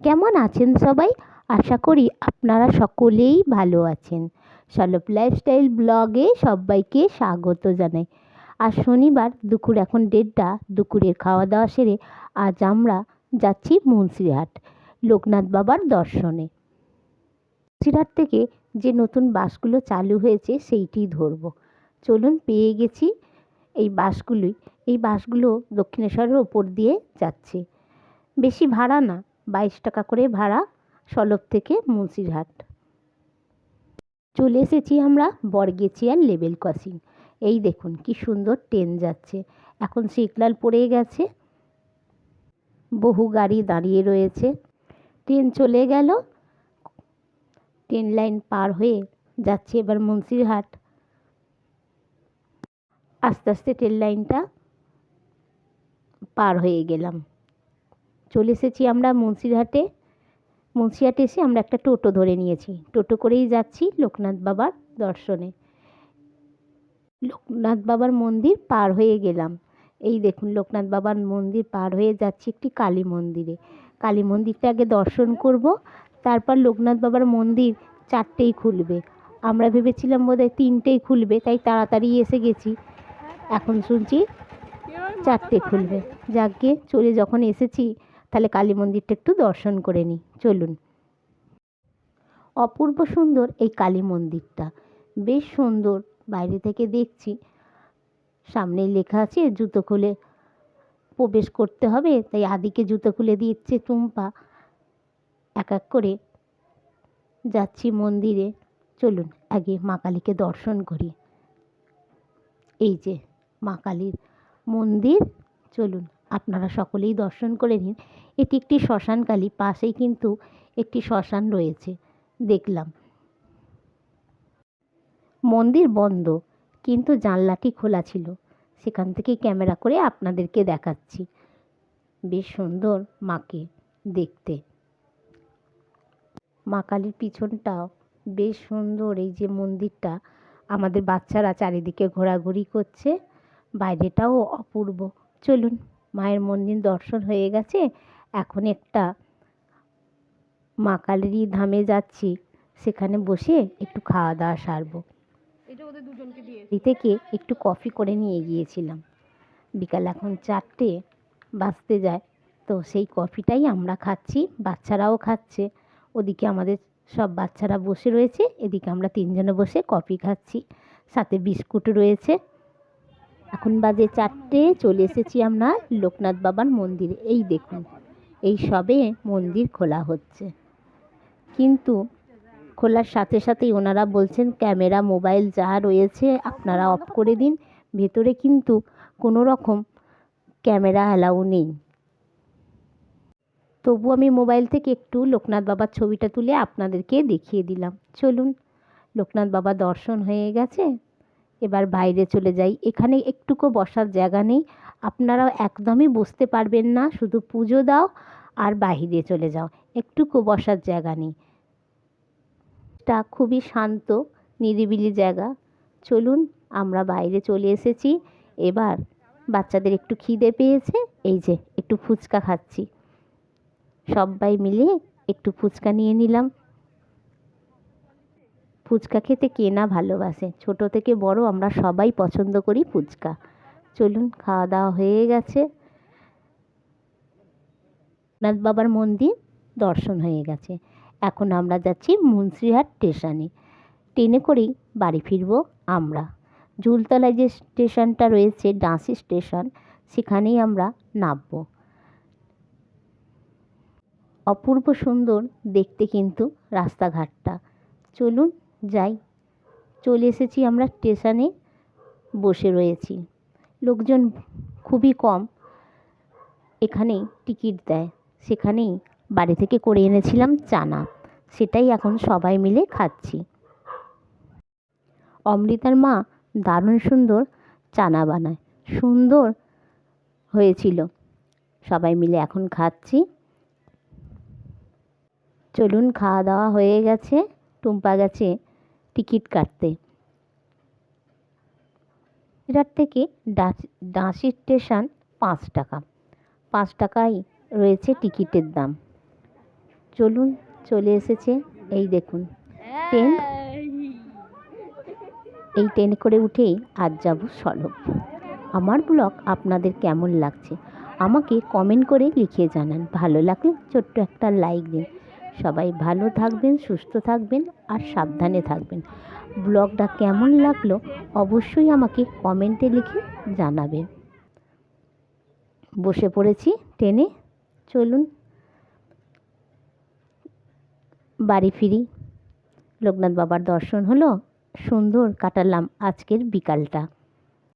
কেমন আছেন সবাই? আশা করি আপনারা সকলেই ভালো আছেন। সলপ লাইফস্টাইল ব্লগে সবাইকে স্বাগত জানাই। আর শনিবার, দুপুর এখন দেড়টা, দুপুরের খাওয়া দাওয়া সেরে আজ আমরা যাচ্ছি মুন্সিরহাট, লোকনাথ বাবার দর্শনে। মুন্সিরহাট থেকে যে নতুন বাসগুলো চালু হয়েছে সেইটি ধরবো। চলুন, পেয়ে গেছি এই বাসগুলোই। এই বাসগুলো দক্ষিণেশ্বরের ওপর দিয়ে যাচ্ছে। বেশি ভাড়া না। বাইশ টাকা করে ভাড়া সলপ থেকে মুন্সিরহাট। চলে এসেছি আমরা বরগেছিয়ার লেভেল ক্রসিং। এই দেখুন কি সুন্দর ট্রেন যাচ্ছে। এখন সিগনাল পড়ে গেছে। বহু গাড়ি দাঁড়িয়ে রয়েছে। ট্রেন চলে গেল। ট্রেন লাইন পার হয়ে যাচ্ছে এবার মুন্সিরহাট। আস্তে আস্তে ট্রেন লাইনটা পার হয়ে গেলাম। চলে এসেছি আমরা মুন্সিরহাটে। মুন্সিরহাটে এসে আমরা একটা টোটো ধরে নিয়েছি। টোটো করেই যাচ্ছি লোকনাথ বাবার দর্শনে। লোকনাথ বাবার মন্দির পার হয়ে গেলাম। এই দেখুন, লোকনাথ বাবার মন্দির পার হয়ে যাচ্ছি একটি কালী মন্দিরে। কালী মন্দিরটা আগে দর্শন করব, তারপর লোকনাথ বাবার মন্দির চারটেই খুলবে। আমরা ভেবেছিলাম বোধহয় তিনটেই খুলবে, তাই তাড়াতাড়ি এসে গেছি। এখন শুনছি চারটে খুলবে। যাকে চলে যখন এসেছি তাহলে কালী মন্দিরটা একটু দর্শন করে নিই, চলুন। অপূর্ব সুন্দর এই কালী মন্দিরটা, বেশ সুন্দর। বাইরে থেকে দেখছি সামনে লেখা আছে, জুতো খুলে প্রবেশ করতে হবে, তাই আদিকে জুতো খুলে দিচ্ছে টুম্পা। এক এক করে যাচ্ছি মন্দিরে, চলুন আগে মা কালীকে দর্শন করি। এই যে মা কালীর মন্দির, চলুন। আপনারা সকলেই দর্শন করে নিন। এটি একটি শ্মশানকালী পাশেই কিন্তু একটি শ্মশান রয়েছে। দেখলাম। মন্দির বন্ধ, কিন্তু জানলাটি খোলা ছিল। সেখান থেকে ক্যামেরা করে আপনাদেরকে দেখাচ্ছি। বেশ সুন্দর মাকে দেখতে। মা কালীর পিছনটাও বেশ সুন্দর। এই যে মন্দিরটা, আমাদের বাচ্চারা চারিদিকে ঘোরাঘুরি করছে। বাইরেটাও অপূর্ব। চলুন। মায়ের মন্দির দর্শন হয়ে গেছে। এখন একটা মা কালীরই ধামে যাচ্ছি। সেখানে বসে একটু খাওয়া দাওয়া সারবো। থেকে একটু কফি করে নিয়ে গিয়েছিলাম। বিকাল এখন চারটে বাঁচতে যায়। তো সেই কফিটাই আমরা খাচ্ছি বাচ্চারাও খাচ্ছে। ওদিকে আমাদের সব বাচ্চারা বসে রয়েছে। এদিকে আমরা তিনজনে বসে কফি খাচ্ছি। সাথে বিস্কুট রয়েছে। এখন বাজে চারটে, চলে এসেছি আমরা লোকনাথ বাবার মন্দিরে। এই দেখুন, এই সবে মন্দির খোলা হচ্ছে। কিন্তু খোলার সাথে সাথেই ওনারা বলছেন, ক্যামেরা, মোবাইল যা রয়েছে আপনারা অফ করে দিন। ভেতরে কিন্তু কোনো রকম ক্যামেরা অ্যালাউ নেই। তবু আমি মোবাইল থেকে একটু লোকনাথ বাবার ছবিটা তুলে আপনাদেরকে দেখিয়ে দিলাম। চলুন, লোকনাথ বাবা দর্শন হয়ে গেছে। এবার বাইরে চলে যাই। এখানে একটুকু বসার জায়গা নেই। আপনারা একদমই বসতে পারবেন না, শুধু পুজো দাও আর বাহিরে চলে যাও। একটুকু বসার জায়গা নেই। টা খুবই শান্ত, নিরিবিলি জায়গা। চলুন, আমরা বাইরে চলে এসেছি। এবার বাচ্চাদের একটু খিদে পেয়েছে, এই যে একটু ফুচকা খাচ্ছি। সবাই মিলে একটু ফুচকা নিয়ে নিলাম। ফুচকা খেতে কে না ভালোবাসে? ছোট থেকে বড় আমরা সবাই পছন্দ করি ফুচকা। চলুন, খাওয়া দাওয়া হয়ে গেছে। নাথ বাবার মন্দির দর্শন হয়ে গেছে। এখন আমরা যাচ্ছি মুন্সিরহাট স্টেশনে। ট্রেনে করেই বাড়ি ফিরবো আমরা। জুলতলায় যে স্টেশনটা রয়েছে, ডাঁসি স্টেশন, সেখানেই আমরা নামবো। অপূর্ব সুন্দর দেখতে কিন্তু রাস্তাঘাটটা। চলুন যাই। চলে এসেছি আমরা স্টেশনে। বসে রয়েছি। লোকজন খুবই কম। এখানেই টিকিট দেয়। সেখানেই বাড়ি থেকে করে এনেছিলাম চানা। সেটাই এখন সবাই মিলে খাচ্ছি। অমৃতার মা দারুণ সুন্দর চানা বানায়। সুন্দর হয়েছিল। সবাই মিলে এখন খাচ্ছি। চলুন, খাওয়া দাওয়া হয়ে গেছে। টুম্পা গেছে টিকিট কাটতে। বিরাট থেকে ডাঁসি স্টেশন পাঁচ টাকা। পাঁচ টাকাই রয়েছে টিকিটের দাম। চলুন চলে এসেছে, এই দেখুন। ট্রেন এই ট্রেনে করে উঠেই আজ যাব সলব আমার ব্লগ আপনাদের কেমন লাগছে? আমাকে কমেন্ট করে লিখে জানান। ভালো লাগলে ছোট্ট একটা লাইক দিন। সবাই ভালো থাকবেন, সুস্থ থাকবেন আর সাবধানে থাকবেন। ব্লগটা কেমন লাগল অবশ্যই আমাকে কমেন্টে লিখে জানাবেন। বসে পড়েছি ট্রেনে, চলুন। বাড়ি ফিরি। লোকনাথ বাবার দর্শন হলো, সুন্দর কাটালাম আজকের বিকালটা।